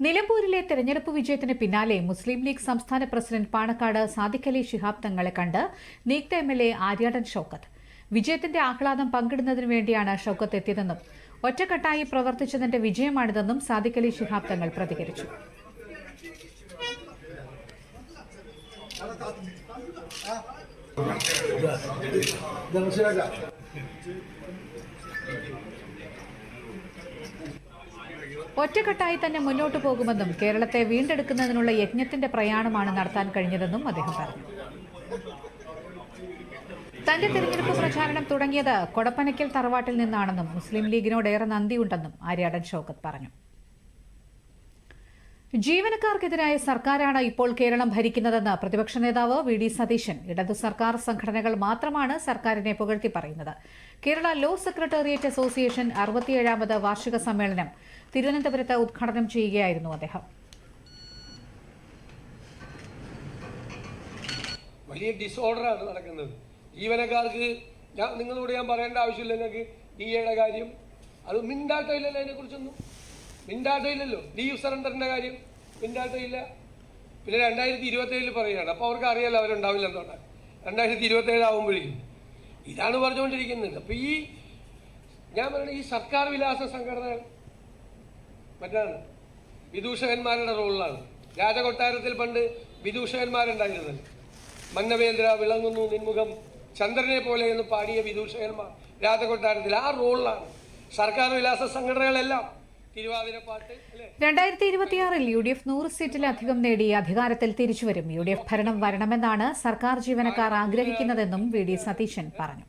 നിലമ്പൂരിലെ തെരഞ്ഞെടുപ്പ് വിജയത്തിന് പിന്നാലെ മുസ്ലിം ലീഗ് സംസ്ഥാന പ്രസിഡന്റ് പാണക്കാട് സാദിഖലി ശിഹാബ് തങ്ങളെ കണ്ട് നീക്ത M L A Aryadan Shoukath വിജയത്തിന്റെ ആഹ്ലാദം പങ്കിടുന്നതിനു വേണ്ടിയാണ് ഷൌക്കത്ത് എത്തിയതെന്നും ഒറ്റക്കെട്ടായി പ്രവർത്തിച്ചതിന്റെ വിജയമാണിതെന്നും സാദിഖലി ശിഹാബ് തങ്ങൾ പ്രതികരിച്ചു ഒറ്റക്കെട്ടായി തന്നെ മുന്നോട്ട് പോകുമെന്നും കേരളത്തെ വീണ്ടെടുക്കുന്നതിനുള്ള യജ്ഞത്തിന്റെ പ്രയാണമാണ് നടത്താൻ കഴിഞ്ഞതെന്നും അദ്ദേഹം പറഞ്ഞു. തന്റെ തിരഞ്ഞെടുപ്പ് പ്രചാരണം തുടങ്ങിയത് കൊടപ്പനയ്ക്കൽ തറവാട്ടിൽ നിന്നാണെന്നും മുസ്ലിം ലീഗിനോട് ഏറെ നന്ദിയുണ്ടെന്നും ആര്യാടൻ ഷോക്കത്ത് പറഞ്ഞു. ജീവനക്കാർക്കെതിരായ സർക്കാരാണ് ഇപ്പോൾ കേരളം ഭരിക്കുന്നതെന്ന് പ്രതിപക്ഷ നേതാവ് വി ഡി സതീശൻ. ഇടതു സർക്കാർ സംഘടനകൾ മാത്രമാണ് സർക്കാരിനെ പുകഴ്ത്തി പറയുന്നത്. കേരള ലോ സെക്രട്ടേറിയറ്റ് അസോസിയേഷൻ അറുപത്തിയേഴാമത് വാർഷിക സമ്മേളനം തിരുവനന്തപുരത്ത് ഉദ്ഘാടനം ചെയ്യുകയായിരുന്നു അദ്ദേഹം. വലിയ ഡിസോർഡറാണ് നടക്കുന്നത്. ജീവനക്കാർക്ക് നിങ്ങളോട് ഞാൻ പറയേണ്ട ആവശ്യമില്ല കാര്യം. അത് മിണ്ടാട്ടമില്ലല്ലോ അതിനെക്കുറിച്ചൊന്നും. മിണ്ടാട്ടമില്ലല്ലോ ലീവ് സറണ്ടറിന്റെ കാര്യം മിൻഡാട്ടയില്ല പിന്നെ രണ്ടായിരത്തി ഇരുപത്തേഴിൽ പറയുകയാണ്. അപ്പോൾ അവർക്ക് അറിയാലോ അവരുണ്ടാവില്ല എന്തുകൊണ്ടാണ് രണ്ടായിരത്തി ഇരുപത്തേഴ് ആകുമ്പോഴേക്കും ഇതാണ് പറഞ്ഞുകൊണ്ടിരിക്കുന്നത്. അപ്പോൾ ഈ ഞാൻ പറയുന്നത് ഈ സർക്കാർ വിലാസ സംഘടനകൾ മറ്റാണ്? വിദൂഷകന്മാരുടെ റോളിലാണ്. രാജകൊട്ടാരത്തിൽ പണ്ട് വിദൂഷകന്മാരുണ്ടായിരുന്നത്. മന്നവേന്ദ്ര വിളങ്ങുന്നു നിൻമുഖം ചന്ദ്രനെ പോലെ എന്ന് പാടിയ വിദൂഷകന്മാർ രാജകൊട്ടാരത്തിൽ ആ റോളിലാണ്. സർക്കാർ വിലാസ സംഘടനകളെല്ലാം രണ്ടായിരത്തി ഇരുപത്തിയാറിൽ യു ഡി എഫ് നൂറ് സീറ്റിലധികം നേടി അധികാരത്തിൽ തിരിച്ചുവരും. യു ഡി എഫ് ഭരണം വരണമെന്നാണ് സർക്കാർ ജീവനക്കാർ ആഗ്രഹിക്കുന്നതെന്നും വി ഡി സതീശൻ പറഞ്ഞു.